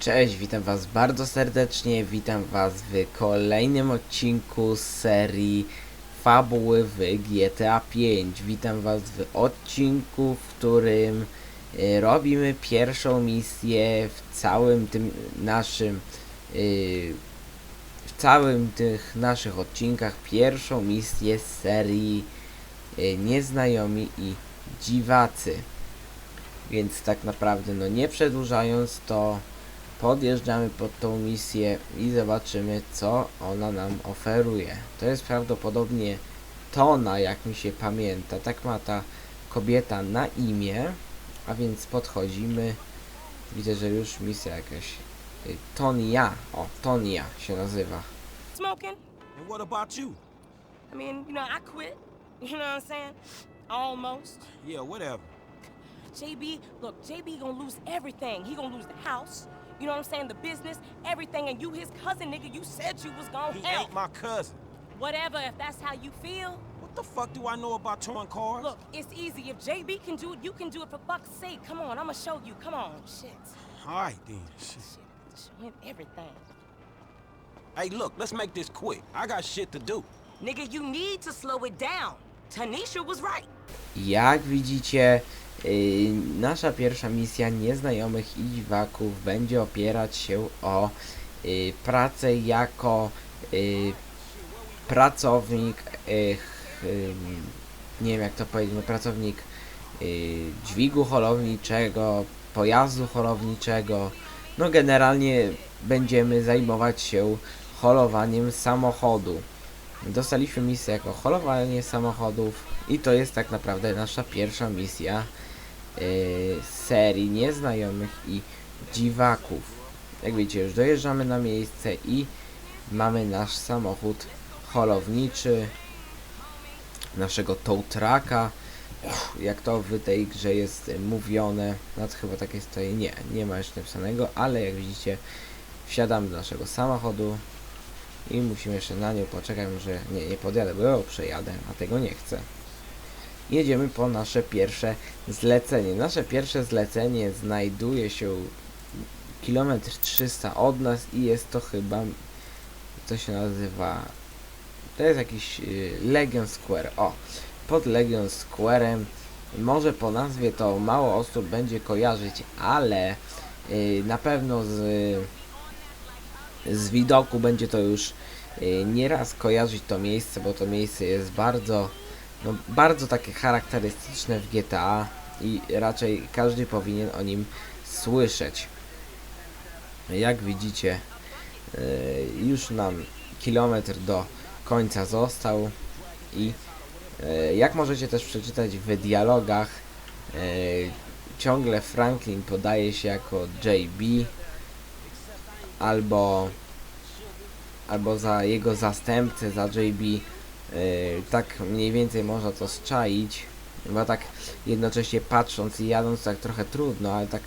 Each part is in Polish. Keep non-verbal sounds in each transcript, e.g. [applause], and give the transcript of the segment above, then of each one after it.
Cześć, witam was bardzo serdecznie, witam was w kolejnym odcinku z serii Fabuły w GTA 5. Witam was w odcinku, w którym y, robimy pierwszą misję w całym tym naszym y, w całym tych naszych odcinkach pierwszą misję z serii y, Nieznajomi i Dziwacy. Więc tak naprawdę, no nie przedłużając, to podjeżdżamy pod tą misję i zobaczymy, co ona nam oferuje. To jest prawdopodobnie Tona, jak mi się pamięta. Tak ma ta kobieta na imię, a więc podchodzimy. Widzę, że już misja jakaś. y, Tonia, o, Tonia się nazywa. smoking. And what about you? I mean, you know, I quit. [laughs] You know what I'm saying? Almost. Yeah, whatever. JB, look, JB gonna lose everything. He gonna lose the house. You know what I'm saying? The business, everything. And you, his cousin, nigga, you said you was gonna He help. ain't my cousin. Whatever, if that's how you feel. What the fuck do I know about towing cars? Look, it's easy. If JB can do it, you can do it for fuck's sake. Come on, I'ma show you. Come on. Shit. All right then. Shit. Shit. Show him everything. Hey, look, let's make this quick. I got shit to do. Nigga, you need to slow it down. Tanisha was right. Jak widzicie, yy, nasza pierwsza misja nieznajomych i dziwaków będzie opierać się o yy, pracę jako yy, pracownik, yy, yy, nie wiem jak to powiedzieć, no, pracownik yy, dźwigu holowniczego, pojazdu holowniczego. No generalnie będziemy zajmować się holowaniem samochodu. Dostaliśmy misję jako holowanie samochodów i to jest tak naprawdę nasza pierwsza misja yy, serii nieznajomych i dziwaków. Jak widzicie, już dojeżdżamy na miejsce i mamy nasz samochód holowniczy, naszego tow trucka. Jak to w tej grze jest y, mówione, no to chyba tak jest tutaj, nie, nie ma jeszcze napisanego, ale jak widzicie, wsiadamy do naszego samochodu, i musimy jeszcze na nią poczekać, może nie, nie podjadę, bo ja przejadę, a tego nie chcę. Jedziemy po nasze pierwsze zlecenie. Nasze pierwsze zlecenie znajduje się kilometr 300 od nas i jest to chyba, co się nazywa, to jest jakiś y, Legion Square, o, pod Legion Square'em, może po nazwie to mało osób będzie kojarzyć, ale y, na pewno z z widoku będzie to już y, nieraz kojarzyć to miejsce, bo to miejsce jest bardzo, no, bardzo takie charakterystyczne w GTA i raczej każdy powinien o nim słyszeć. Jak widzicie, y, już nam kilometr do końca został i y, jak możecie też przeczytać w dialogach, y, ciągle Franklin podaje się jako JB, albo albo za jego zastępcę, za JB tak mniej więcej można to zczaić bo tak jednocześnie patrząc i jadąc tak trochę trudno, ale tak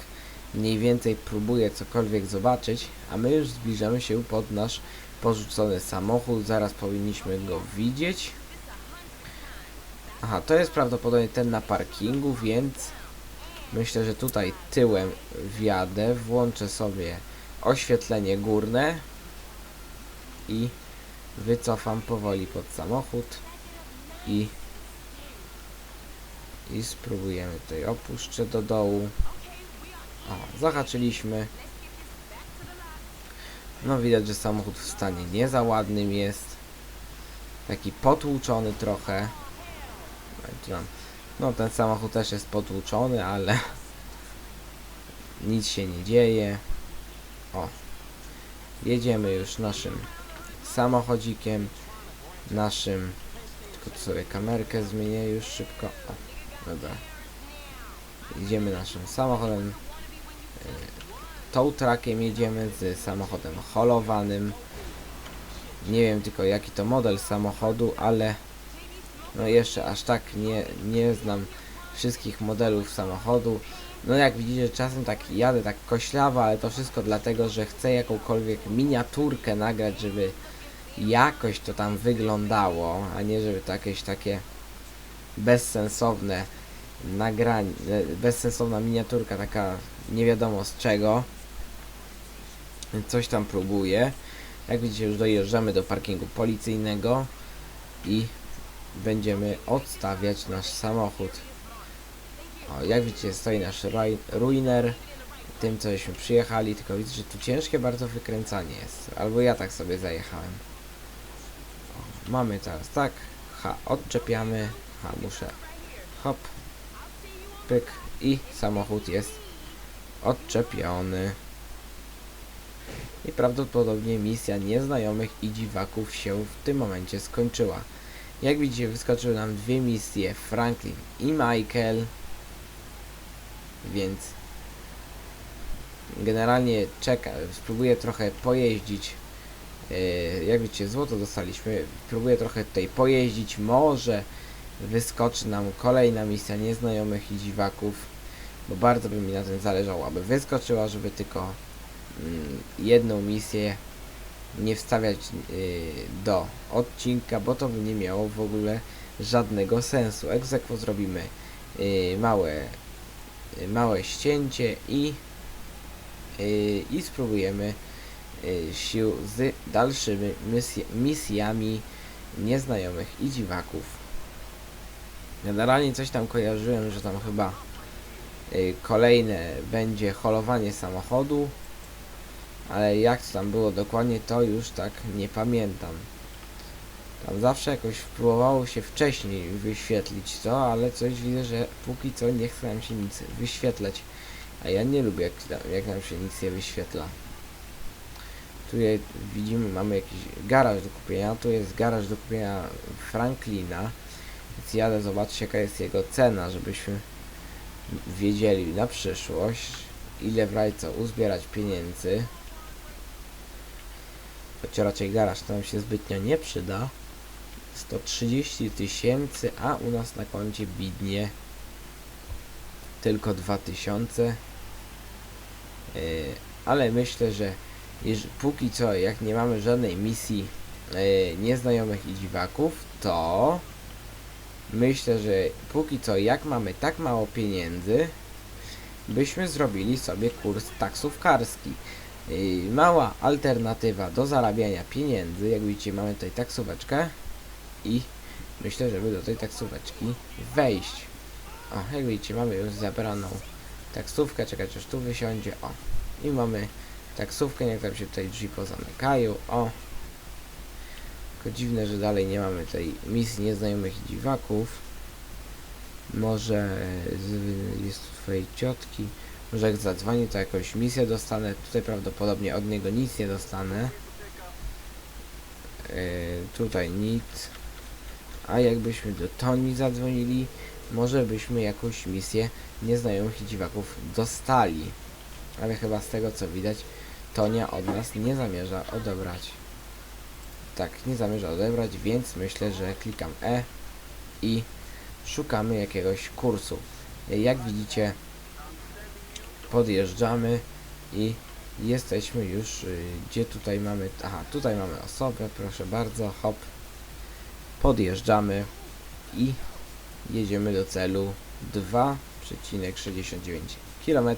mniej więcej próbuję cokolwiek zobaczyć a my już zbliżamy się pod nasz porzucony samochód, zaraz powinniśmy go widzieć. Aha, to jest prawdopodobnie ten na parkingu, więc myślę, że tutaj tyłem wjadę, włączę sobie oświetlenie górne i wycofam powoli pod samochód i i spróbujemy tutaj opuszczę do dołu. O, zahaczyliśmy. No widać, że samochód w stanie nie za ładnym jest. Taki potłuczony trochę. No, no ten samochód też jest potłuczony, ale [laughs] nic się nie dzieje. O. Jedziemy już naszym samochodzikiem. Naszym. Tylko sobie kamerkę zmienię już szybko. O, dobra. Jedziemy naszym samochodem. Yy, tow truckiem jedziemy z samochodem holowanym. Nie wiem tylko jaki to model samochodu, ale no jeszcze aż tak nie, nie znam wszystkich modelów samochodu. No jak widzicie, czasem tak jadę tak koślawo, ale to wszystko dlatego, że chcę jakąkolwiek miniaturkę nagrać, żeby jakoś to tam wyglądało, a nie żeby to jakieś takie bezsensowne nagranie, e, bezsensowna miniaturka taka nie wiadomo z czego. coś tam próbuje. Jak widzicie, już dojeżdżamy do parkingu policyjnego i będziemy odstawiać nasz samochód. O, jak widzicie, stoi nasz rui- ruiner, tym cośmy przyjechali, tylko widzę, że tu ciężkie bardzo wykręcanie jest. Albo ja tak sobie zajechałem. Mamy teraz tak, ha, odczepiamy, ha, muszę, hop, pyk i samochód jest odczepiony. I prawdopodobnie misja nieznajomych i dziwaków się w tym momencie skończyła. Jak widzicie, wyskoczyły nam dwie misje, Franklin i Michael. Więc generalnie czeka, spróbuję trochę pojeździć. Yy, jak widzicie, złoto dostaliśmy. Spróbuję trochę tutaj pojeździć. Może wyskoczy nam kolejna misja nieznajomych i dziwaków. Bo bardzo by mi na tym zależało, aby wyskoczyła, żeby tylko mm, jedną misję nie wstawiać yy, do odcinka, bo to by nie miało w ogóle żadnego sensu. Egzekwo zrobimy yy, małe, yy, małe ścięcie i, i spróbujemy sił z dalszymi misj misjami nieznajomych i dziwaków. Generalnie coś tam kojarzyłem, że tam chyba yy, kolejne będzie holowanie samochodu ale jak to tam było dokładnie, to już tak nie pamiętam. Tam zawsze jakoś próbowało się wcześniej wyświetlić to, ale coś widzę, że póki co nie chce nam się nic wyświetlać. A ja nie lubię, jak, jak nam się nic nie wyświetla. Tu widzimy, mamy jakiś garaż do kupienia. Tu jest garaż do kupienia Franklina. Więc jadę zobaczyć, jaka jest jego cena, żebyśmy wiedzieli na przyszłość, ile w rajce uzbierać pieniędzy choć raczej garaż nam się zbytnio nie przyda. 130 tysięcy, a u nas na koncie bidnie tylko 2000. Yy, ale myślę, że jeż, póki co, jak nie mamy żadnej misji yy, nieznajomych i dziwaków, to myślę, że póki co, jak mamy tak mało pieniędzy, byśmy zrobili sobie kurs taksówkarski. Yy, mała alternatywa do zarabiania pieniędzy. Jak widzicie, mamy tutaj taksóweczkę i myślę, żeby do tej taksóweczki wejść. O, jak widzicie, mamy już zabraną taksówkę. Czekać, aż tu wysiądzie. O, i mamy taksówkę. Niech tam się tutaj drzwi pozamykają. O, tylko dziwne, że dalej nie mamy tej misji nieznajomych dziwaków. Może z, jest u twojej ciotki. Może jak zadzwoni, to jakąś misję dostanę. Tutaj prawdopodobnie od niego nic nie dostanę. Yy, tutaj nic. A jakbyśmy do Toni zadzwonili, może byśmy jakąś misję nieznajomych dziwaków dostali. Ale chyba z tego co widać, Tonia od nas nie zamierza odebrać. Tak, nie zamierza odebrać, więc myślę, że klikam E i szukamy jakiegoś kursu. Jak widzicie, podjeżdżamy i jesteśmy już, y, gdzie tutaj mamy, aha, tutaj mamy osobę, proszę bardzo, hop, podjeżdżamy i jedziemy do celu 2,69 km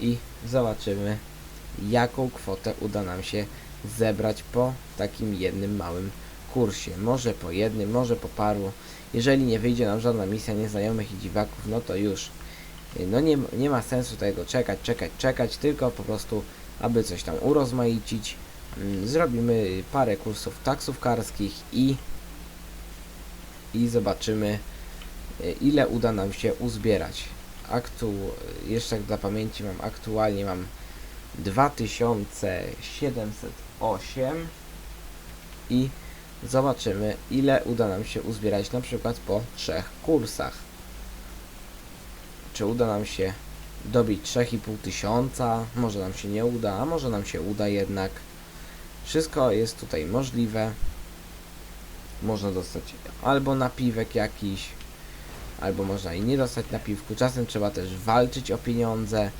i zobaczymy jaką kwotę uda nam się zebrać po takim jednym małym kursie. Może po jednym, może po paru. Jeżeli nie wyjdzie nam żadna misja nieznajomych i dziwaków, no to już no nie, nie ma sensu tego czekać, czekać, czekać, tylko po prostu, aby coś tam urozmaicić, mm, zrobimy parę kursów taksówkarskich i i zobaczymy y, ile uda nam się uzbierać. Aktu, jeszcze tak dla pamięci mam, aktualnie mam 2708 i zobaczymy ile uda nam się uzbierać na przykład po trzech kursach czy uda nam się dobić 3,5 tysiąca, może nam się nie uda, a może nam się uda jednak. Wszystko jest tutaj możliwe. Można dostać albo napiwek jakiś, albo można i nie dostać napiwku. Czasem trzeba też walczyć o pieniądze.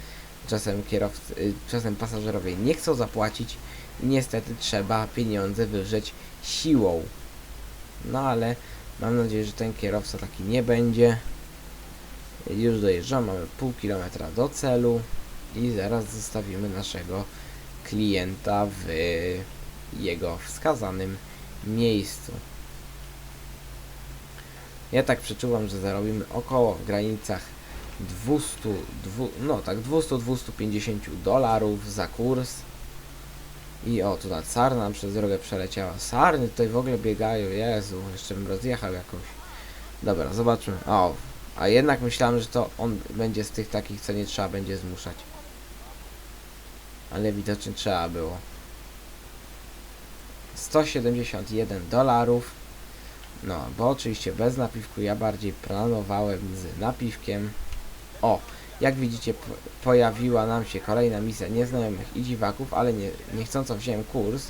Czasem kierowcy, y, czasem pasażerowie nie chcą zapłacić i niestety trzeba pieniądze wywrzeć siłą. No ale mam nadzieję, że ten kierowca taki nie będzie. Już dojeżdżam, mamy pół kilometra do celu i zaraz zostawimy naszego klienta w jego wskazanym miejscu. Ja tak przeczuwam, że zarobimy około w granicach 200, dwu, no tak 200-250 dolarów za kurs. I o, tu na sarna przez drogę przeleciała. Sarny tutaj w ogóle biegają, Jezu, jeszcze bym rozjechał jakoś. Dobra, zobaczmy. O, a jednak myślałem, że to on będzie z tych takich, co nie trzeba będzie zmuszać. Ale widocznie trzeba było. 171 dolarów. No, bo oczywiście bez napiwku ja bardziej planowałem z napiwkiem. O, jak widzicie po pojawiła nam się kolejna misja nieznajomych i dziwaków, ale nie, niechcąco wziąłem kurs,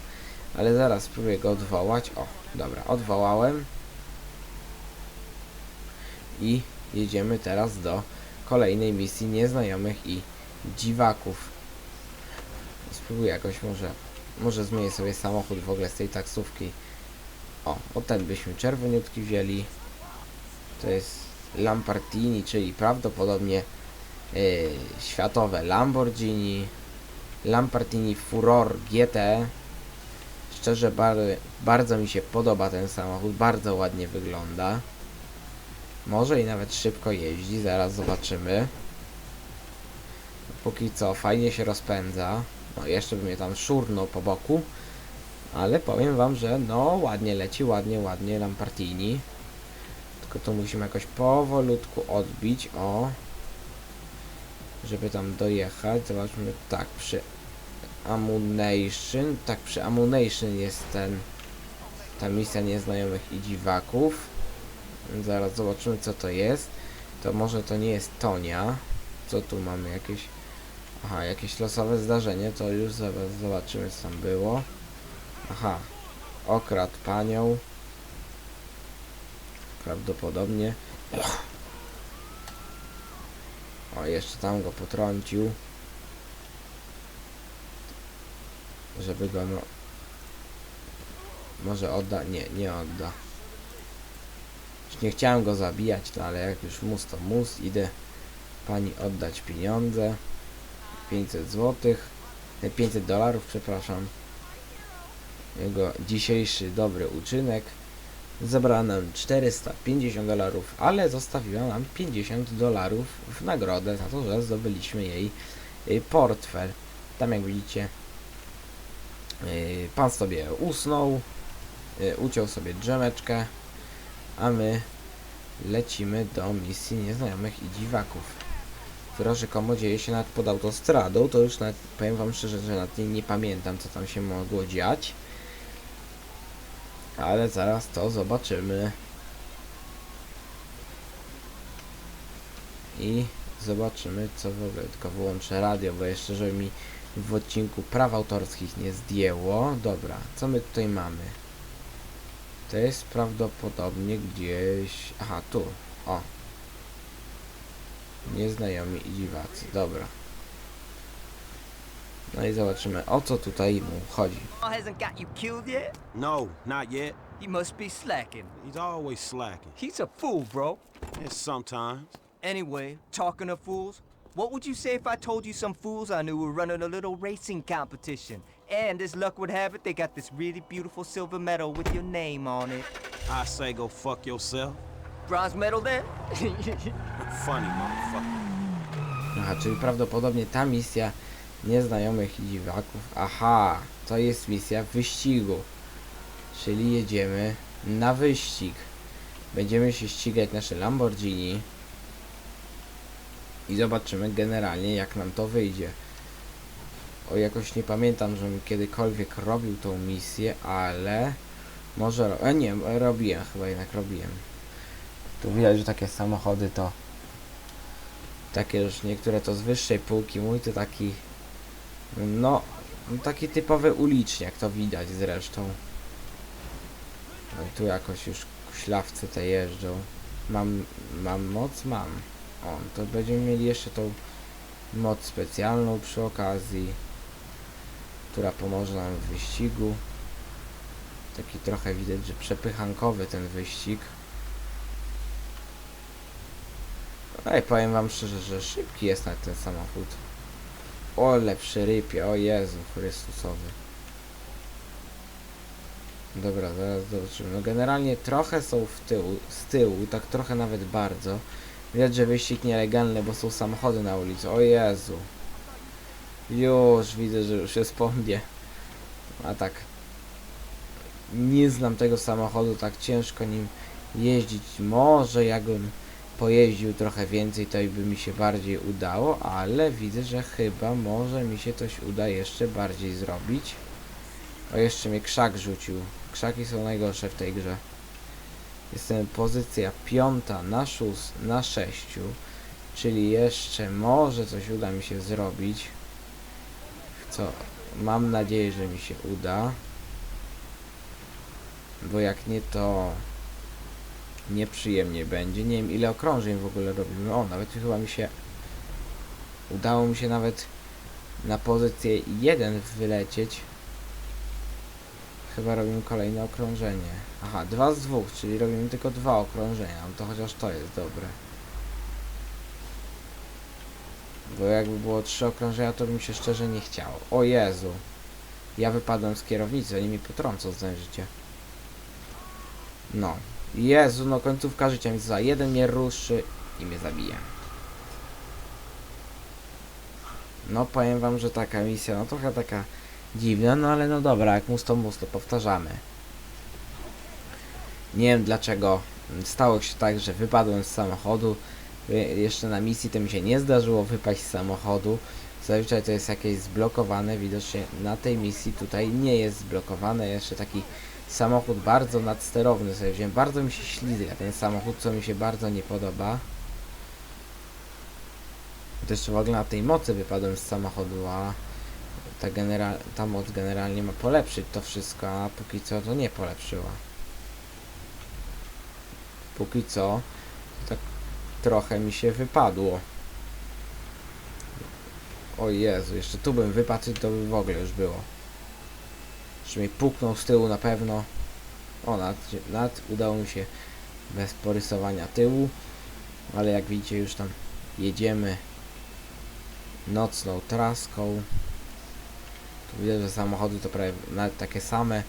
ale zaraz spróbuję go odwołać. O, dobra, odwołałem. I jedziemy teraz do kolejnej misji nieznajomych i dziwaków. Spróbuję jakoś może, może zmienię sobie samochód w ogóle z tej taksówki. O, o ten byśmy czerwoniutki wzięli. To jest Lamborghini, czyli prawdopodobnie yy, światowe Lamborghini. Lamborghini Furor GT. Szczerze bar bardzo mi się podoba ten samochód, bardzo ładnie wygląda. Może i nawet szybko jeździ, zaraz zobaczymy. Póki co fajnie się rozpędza. No jeszcze bym je tam szurnął po boku. Ale powiem wam, że no ładnie leci, ładnie, ładnie Lampartini. Tylko to musimy jakoś powolutku odbić, o. Żeby tam dojechać. Zobaczmy, tak, przy Ammunition, tak przy Ammunition jest ten, ta misja nieznajomych i dziwaków. Zaraz zobaczymy co to jest. To może to nie jest Tonia. Co tu mamy? Jakieś... Aha, jakieś losowe zdarzenie. To już zaraz zobaczymy co tam było. Aha. Okradł panią. Prawdopodobnie. O, jeszcze tam go potrącił. Żeby go no... Może odda... Nie, nie odda. Już nie chciałem go zabijać, no ale jak już mus to mus. Idę pani oddać pieniądze. 500 złotych. e, 500 dolarów, przepraszam. Jego dzisiejszy dobry uczynek. Zabrała nam 450 dolarów, ale zostawiła nam 50 dolarów w nagrodę za to, że zdobyliśmy jej y, portfel. Tam jak widzicie, y, pan sobie usnął, y, uciął sobie drzemeczkę, a my lecimy do misji nieznajomych i dziwaków. która rzekomo dzieje się nawet pod autostradą, to już nawet, powiem wam szczerze, że nawet nie, nie pamiętam co tam się mogło dziać. Ale zaraz to zobaczymy. I zobaczymy co w ogóle, tylko wyłączę radio, bo jeszcze żeby mi w odcinku praw autorskich nie zdjęło. Dobra, co my tutaj mamy? To jest prawdopodobnie gdzieś... Aha, tu. O. Nieznajomi i dziwacy. Dobra. No i zobaczymy o co tutaj mu chodzi. hasn't got you killed yet? No, not yet. He must be slacking. He's always slacking. He's a fool, bro. Yes, sometimes. Anyway, talking of fools, what would you say if I told you some fools I knew were running a little racing competition? And as luck would have it, they got this really beautiful silver medal with your name on it. I say go fuck yourself. Bronze medal then? [laughs] Funny motherfucker. Aha, czyli prawdopodobnie ta misja nieznajomych i dziwaków. Aha, to jest misja wyścigu. Czyli jedziemy na wyścig. Będziemy się ścigać nasze Lamborghini. I zobaczymy generalnie jak nam to wyjdzie. O jakoś nie pamiętam, żebym kiedykolwiek robił tą misję, ale może. E nie, robiłem, chyba jednak robiłem. Tu widać, że takie samochody to takie już niektóre to z wyższej półki, mój to taki no taki typowy uliczniak, to widać zresztą. No tu jakoś już ślawce te jeżdżą. Mam, mam moc? Mam. O, to będziemy mieli jeszcze tą moc specjalną przy okazji, która pomoże nam w wyścigu. Taki trochę widać, że przepychankowy ten wyścig. Ej, powiem wam szczerze, że szybki jest nawet ten samochód. Ole przyrypie, o Jezu Chrystusowy. Dobra, zaraz zobaczymy. No generalnie trochę są w tyłu, z tyłu, tak trochę nawet bardzo. Widać, że wyścig nielegalny, bo są samochody na ulicy. O Jezu. Już widzę, że już jest po mnie. A tak. Nie znam tego samochodu, tak ciężko nim jeździć. Może jakbym pojeździł trochę więcej, to i by mi się bardziej udało, ale widzę, że chyba może mi się coś uda jeszcze bardziej zrobić. O, jeszcze mnie krzak rzucił. Krzaki są najgorsze w tej grze. Jestem pozycja piąta na szóst, na sześciu, czyli jeszcze może coś uda mi się zrobić. Co mam nadzieję, że mi się uda. Bo jak nie, to nieprzyjemnie będzie. Nie wiem ile okrążeń w ogóle robimy. O, nawet chyba mi się udało mi się nawet na pozycję 1 wylecieć. Chyba robimy kolejne okrążenie. Aha, dwa z dwóch, czyli robimy tylko dwa okrążenia. No to chociaż to jest dobre. Bo jakby było trzy okrążenia, to bym się szczerze nie chciało. O Jezu. Ja wypadłem z kierownicy, oni mi potrącą z życie. No. Jezu, no końcówka życia mi za jeden mnie ruszy i mnie zabije. No powiem wam, że taka misja, no trochę taka dziwna, no ale no dobra, jak mus to mus, to powtarzamy. Nie wiem dlaczego stało się tak, że wypadłem z samochodu. Je- Jeszcze na misji to mi się nie zdarzyło wypaść z samochodu. Zazwyczaj to jest jakieś zblokowane, widocznie na tej misji tutaj nie jest zblokowane. Jeszcze taki samochód bardzo nadsterowny sobie wziąłem. Bardzo mi się ślizga ten samochód, co mi się bardzo nie podoba. To jeszcze w ogóle na tej mocy wypadłem z samochodu, a ta, genera- ta moc generalnie ma polepszyć to wszystko, a póki co to nie polepszyła. Póki co tak trochę mi się wypadło. O Jezu, jeszcze tu bym wypadł, to by w ogóle już było. Jeszcze mi puknął z tyłu na pewno. O, nad, nad udało mi się bez porysowania tyłu. Ale jak widzicie już tam jedziemy nocną traską. Tu widać, że samochody to prawie nawet takie same.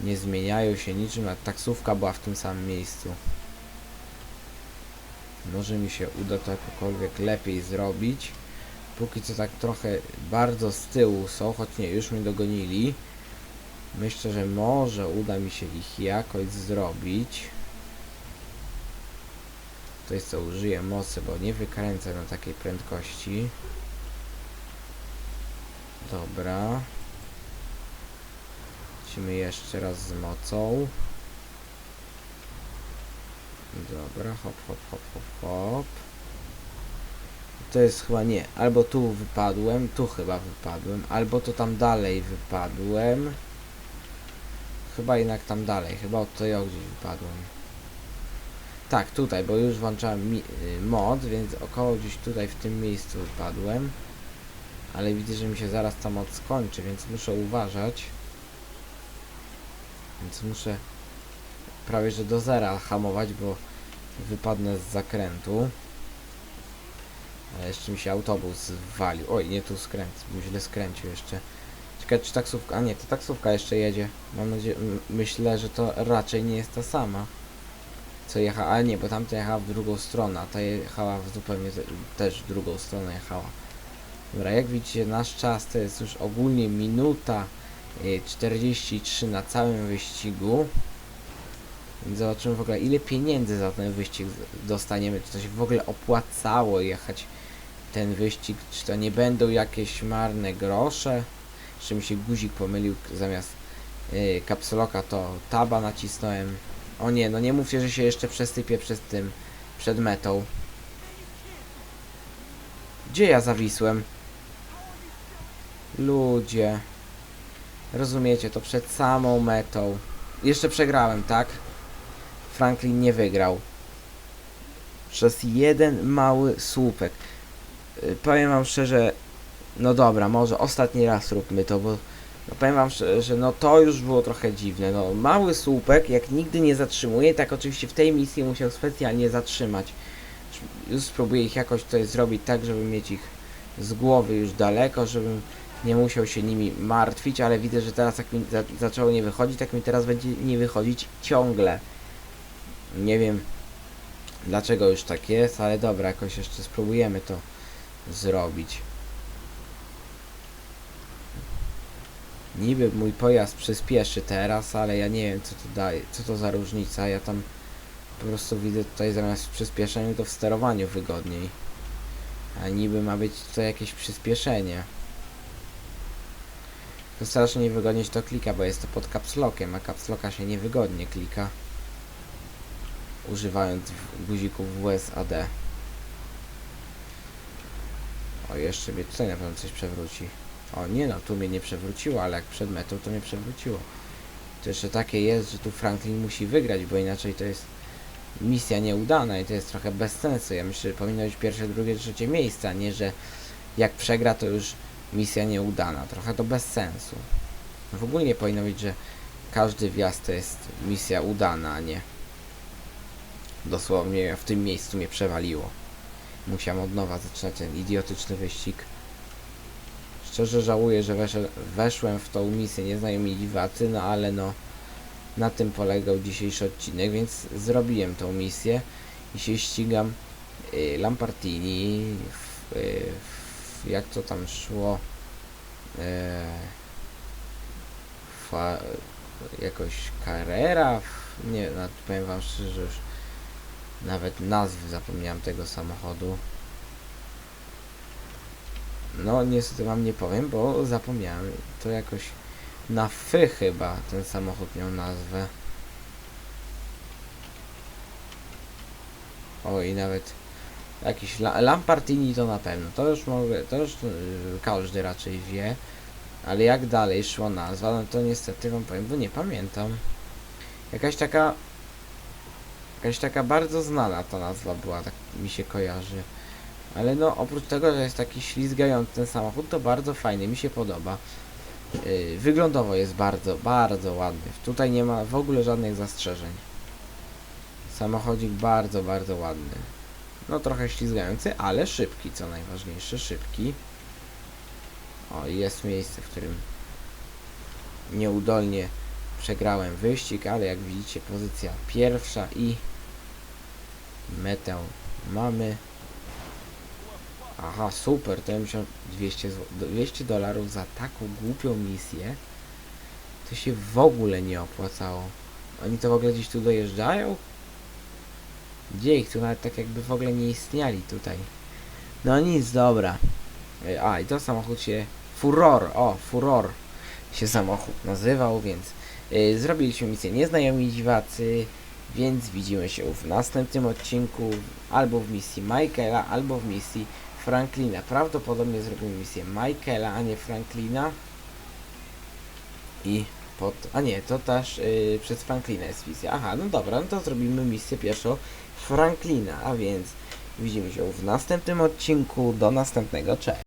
Nie zmieniają się niczym, a taksówka była w tym samym miejscu. Może mi się uda to jakkolwiek lepiej zrobić. Póki co tak trochę bardzo z tyłu są, choć nie, już mnie dogonili. Myślę, że może uda mi się ich jakoś zrobić. To jest co, użyję mocy, bo nie wykręcę na takiej prędkości. Dobra. Lecimy jeszcze raz z mocą. Dobra, hop, hop, hop, hop, hop. To jest chyba nie. Albo tu wypadłem, tu chyba wypadłem, albo to tam dalej wypadłem. Chyba jednak tam dalej, chyba od tej o gdzieś wypadłem. Tak, tutaj, bo już włączałem mi, y, mod, więc około gdzieś tutaj w tym miejscu wypadłem. Ale widzę, że mi się zaraz ta moc skończy, więc muszę uważać. Więc muszę prawie że do zera hamować, bo wypadnę z zakrętu. Ale jeszcze mi się autobus walił. Oj, nie tu skręt, bo źle skręcił jeszcze. Ciekawe czy taksówka, a nie, to taksówka jeszcze jedzie. Mam nadzieję, myślę, że to raczej nie jest ta sama. Co jechała, ale nie, bo tamta jechała w drugą stronę, a ta jechała w zupełnie te, też w drugą stronę jechała. Dobra, jak widzicie, nasz czas to jest już ogólnie minuta y, 43 na całym wyścigu. Zobaczymy w ogóle ile pieniędzy za ten wyścig dostaniemy. Czy to się w ogóle opłacało jechać ten wyścig? Czy to nie będą jakieś marne grosze? Jeszcze mi się guzik pomylił zamiast yy, to taba nacisnąłem. O nie, no nie mówcie, że się jeszcze przesypie przed tym, przed metą. Gdzie ja zawisłem? Ludzie. Rozumiecie, to przed samą metą. Jeszcze przegrałem, tak? Franklin nie wygrał. Przez jeden mały słupek. Y, Powiem wam szczerze, no dobra, może ostatni raz róbmy to, bo no powiem wam szczerze, że no to już było trochę dziwne. No mały słupek, jak nigdy nie zatrzymuje, tak oczywiście w tej misji musiał specjalnie zatrzymać. Już spróbuję ich jakoś tutaj zrobić tak, żeby mieć ich z głowy już daleko, żebym nie musiał się nimi martwić, ale widzę, że teraz jak mi za zaczęło nie wychodzić, tak mi teraz będzie nie wychodzić ciągle. Nie wiem dlaczego już tak jest, ale dobra, jakoś jeszcze spróbujemy to zrobić. Niby mój pojazd przyspieszy teraz, ale ja nie wiem co to daje, co to za różnica. Ja tam po prostu widzę tutaj zamiast w przyspieszeniu to w sterowaniu wygodniej. A niby ma być to jakieś przyspieszenie. To strasznie niewygodnie się to klika, bo jest to pod capslockiem, a capslocka się niewygodnie klika. Używając guzików WSAD. O, jeszcze mnie tutaj na pewno coś przewróci. O nie no, tu mnie nie przewróciło, ale jak przed metą to mnie przewróciło. To jeszcze takie jest, że tu Franklin musi wygrać, bo inaczej to jest misja nieudana i to jest trochę bez sensu. Ja myślę, że powinno być pierwsze, drugie, trzecie miejsce, a nie, że jak przegra to już misja nieudana. Trochę to bez sensu. W ogóle nie powinno być, że każdy wjazd to jest misja udana, a nie. Dosłownie w tym miejscu mnie przewaliło. Musiałem od nowa zaczynać ten idiotyczny wyścig. Szczerze żałuję, że wesz weszłem w tą misję nieznajomi dziwacy, no ale no na tym polegał dzisiejszy odcinek, więc zrobiłem tą misję i się ścigam y, Lampartini w, y, w, jak to tam szło y, fa, jakoś Carrera nie, no, powiem wam szczerze, już nawet nazwy zapomniałem tego samochodu no niestety wam nie powiem, bo zapomniałem. To jakoś na fy chyba ten samochód miał nazwę. O i nawet jakiś la Lampartini to na pewno. To już mogę, to już yy, każdy raczej wie. Ale jak dalej szła nazwa, no to niestety wam powiem, bo nie pamiętam. Jakaś taka jakaś taka bardzo znana ta nazwa była, tak mi się kojarzy. Ale no, oprócz tego, że jest taki ślizgający ten samochód, to bardzo fajny, mi się podoba. Yy, wyglądowo jest bardzo, bardzo ładny. Tutaj nie ma w ogóle żadnych zastrzeżeń. Samochodzik bardzo, bardzo ładny. No trochę ślizgający, ale szybki, co najważniejsze, szybki. O, jest miejsce, w którym nieudolnie przegrałem wyścig, ale jak widzicie pozycja pierwsza i metę mamy. Aha, super, to ja myślałem 200, zł 200 dolarów za taką głupią misję. To się w ogóle nie opłacało. Oni to w ogóle gdzieś tu dojeżdżają? Gdzie ich tu nawet tak jakby w ogóle nie istniali tutaj. No nic, dobra. A, i to samochód się... Furor, o, Furor się samochód nazywał, więc y, zrobiliśmy misję Nieznajomi Dziwacy, więc widzimy się w następnym odcinku, albo w misji Michaela, albo w misji Franklina. Prawdopodobnie zrobimy misję Michaela, a nie Franklina. I pod... A nie, to też yy, przez Franklina jest misja. Aha, no dobra, no to zrobimy misję pierwszą Franklina, a więc widzimy się w następnym odcinku. Do następnego, cześć.